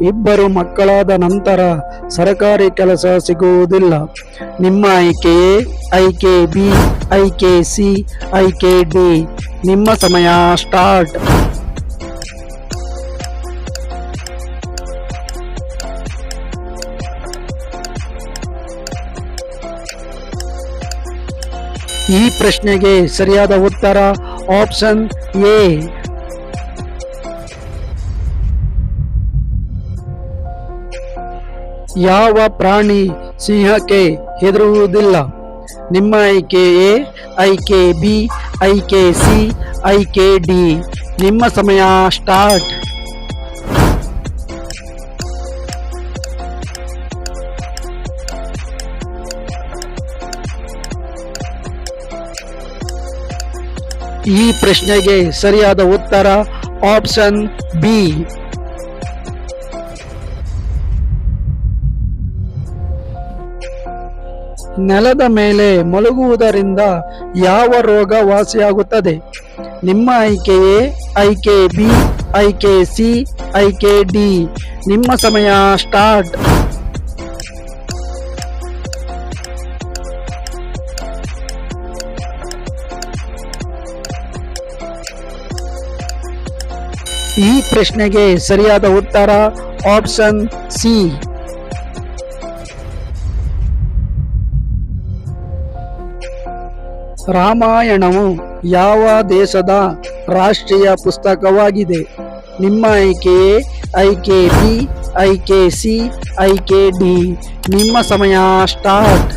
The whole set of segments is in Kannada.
ಇಬ್ಬರು ಮಕ್ಕಳಾದ ನಂತರ ಸರ್ಕಾರಿ ಕೆಲಸ ಸಿಗುವುದಿಲ್ಲ. ನಿಮ್ಮ ಐಕೆ ಆಯ್ಕೆ ಬಿ, ಐಕೆ ಸಿ, ಐಕೆ ಡಿ. ನಿಮ್ಮ ಸಮಯ ಸ್ಟಾರ್ಟ್. ಈ ಪ್ರಶ್ನೆಗೆ ಸರಿಯಾದ ಉತ್ತರ ಆಪ್ಷನ್ ಎ. ಯಾವ ಪ್ರಾಣಿ ಸಿಂಹಕ್ಕೆ ಹೆದರುವುದಿಲ್ಲ? ನಿಮ್ಮ ಆಯ್ಕೆ ಎ ಐಕೆ ಬಿ ಐಕೆ ಸಿ ಐಕೆ ಡಿ. ನಿಮ್ಮ ಸಮಯ ಸ್ಟಾರ್ಟ್. ಈ ಪ್ರಶ್ನೆಗೆ ಸರಿಯಾದ ಉತ್ತರ ಆಪ್ಷನ್ ಬಿ. ನೆಲದ ಮೇಲೆ ಮಲಗುವುದರಿಂದ ಯಾವ ರೋಗ ವಾಸಿಯಾಗುತ್ತದೆ? ನಿಮ್ಮ ಆಯ್ಕೆಯೇ ಆಯ್ಕೆ ಬಿ, ಆಯ್ಕೆ ಸಿ, ಆಯ್ಕೆ ಡಿ. ನಿಮ್ಮ ಸಮಯ ಸ್ಟಾರ್ಟ್. ಈ ಪ್ರಶ್ನೆಗೆ ಸರಿಯಾದ ಉತ್ತರ ಆಪ್ಷನ್ ಸಿ. ರಾಮಾಯಣವು ಯಾವ ದೇಶದ ರಾಷ್ಟ್ರೀಯ ಪುಸ್ತಕವಾಗಿದೆ? ನಿಮ್ಮ ಆಯ್ಕೆ ಬಿ ಕೆ ಸಿ, ಆಯ್ಕೆ ಡಿ. ನಿಮ್ಮ ಸಮಯ ಸ್ಟಾರ್ಟ್.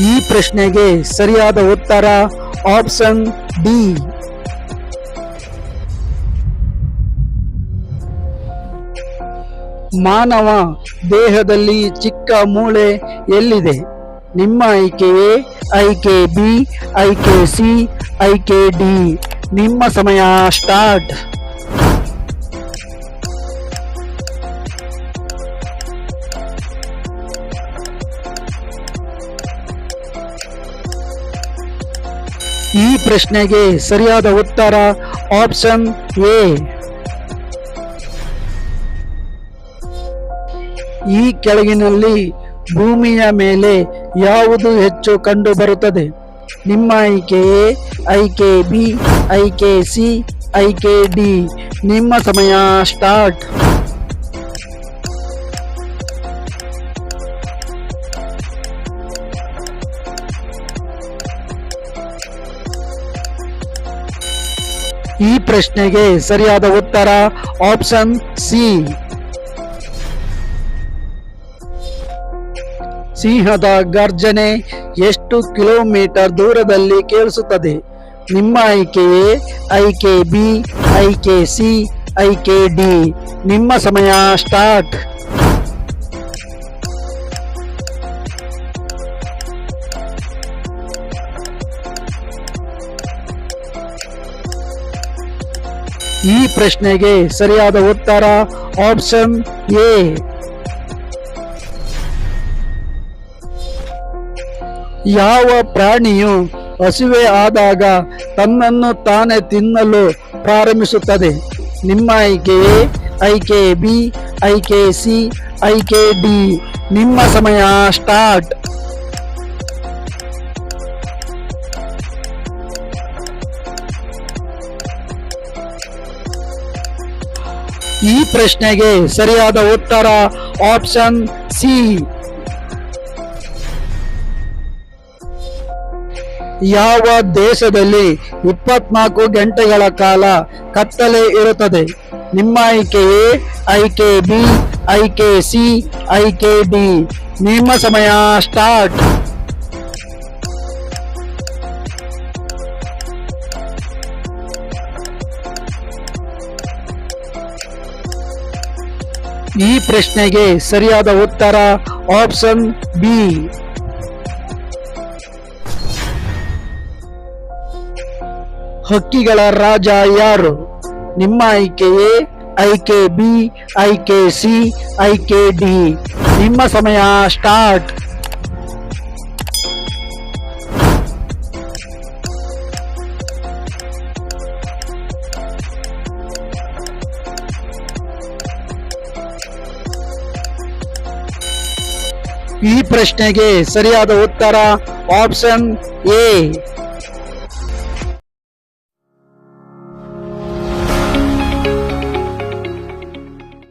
ಈ ಪ್ರಶ್ನೆಗೆ ಸರಿಯಾದ ಉತ್ತರ ಆಪ್ಷನ್ ಡಿ. ಮಾನವ ದೇಹದಲ್ಲಿ ಚಿಕ್ಕ ಮೂಳೆ ಎಲ್ಲಿದೆ? ನಿಮ್ಮ ಆಯ್ಕೆ ಬಿ ಐಕೆ ಸಿ, ಆಯ್ಕೆ ಡಿ. ನಿಮ್ಮ ಸಮಯ ಸ್ಟಾರ್ಟ್. ಈ ಪ್ರಶ್ನೆಗೆ ಸರಿಯಾದ ಉತ್ತರ ಆಪ್ಷನ್ ಎ. ಈ ಕೆಳಗಿನಲ್ಲಿ ಭೂಮಿಯ ಮೇಲೆ ಯಾವುದು ಹೆಚ್ಚು ಕಂಡುಬರುತ್ತದೆ? ನಿಮ್ಮ ಆಯ್ಕೆ ಎ ಐಕೆ ಬಿ ಐಕೆ ಸಿ ಐಕೆ ಡಿ ನಿಮ್ಮ ಸಮಯ ಸ್ಟಾರ್ಟ್. ಈ ಪ್ರಶ್ನೆಗೆ ಸರಿಯಾದ ಉತ್ತರ ಆಪ್ಷನ್ ಸಿ. ಸಿಂಹದ ಗರ್ಜನೆ ಎಷ್ಟು ಕಿಲೋಮೀಟರ್ ದೂರದಲ್ಲಿ ಕೇಳಿಸುತ್ತದೆ? ನಿಮ್ಮ ಆಯ್ಕೆಯೇ ಐಕೆ ಬಿ, ಐಕೆ ಸಿ, ಐಕೆ ಡಿ. ನಿಮ್ಮ ಸಮಯ ಸ್ಟಾರ್ಟ್. ಈ ಪ್ರಶ್ನೆಗೆ ಸರಿಯಾದ ಉತ್ತರ ಆಪ್ಷನ್ ಎ. ಯಾವ ಪ್ರಾಣಿಯು ಹಸಿವೆ ಆದಾಗ ತನ್ನನ್ನು ತಾನೇ ತಿನ್ನಲು ಪ್ರಾರಂಭಿಸುತ್ತದೆ. ನಿಮ್ಮ ಐಕೆ ಎ, ಐಕೆ ಬಿ, ಐಕೆ ಸಿ, ಐಕೆ ಡಿ. ನಿಮ್ಮ ಸಮಯ ಸ್ಟಾರ್ಟ್. ಈ ಪ್ರಶ್ನೆಗೆ ಸರಿಯಾದ ಉತ್ತರ ಆಪ್ಷನ್ ಸಿ. ಯಾವ ದೇಶದಲ್ಲಿ ಇಪ್ಪತ್ನಾಲ್ಕು ಗಂಟೆಗಳ ಕಾಲ ಕತ್ತಲೆ ಇರುತ್ತದೆ? ನಿಮ್ಮ ಆಯ್ಕೆ ಎ ಐಕೆ ಬಿ ಐಕೆ ಸಿ ಐಕೆ ಡಿ ನಿಮ್ಮ ಸಮಯ ಸ್ಟಾರ್ಟ್. ಈ ಪ್ರಶ್ನೆಗೆ ಸರಿಯಾದ ಉತ್ತರ ಆಪ್ಷನ್ ಬಿ. ಹಕ್ಕಿಗಳ ರಾಜ ಯಾರು? ನಿಮ್ಮ ಆಯ್ಕೆ ಎ ಆಯ್ಕೆ ಬಿ ಆಯ್ಕೆ ಸಿ ಆಯ್ಕೆ ಡಿ. ನಿಮ್ಮ ಸಮಯ ಸ್ಟಾರ್ಟ್. ಈ ಪ್ರಶ್ನೆಗೆ ಸರಿಯಾದ ಉತ್ತರ ಆಪ್ಷನ್ ಎ.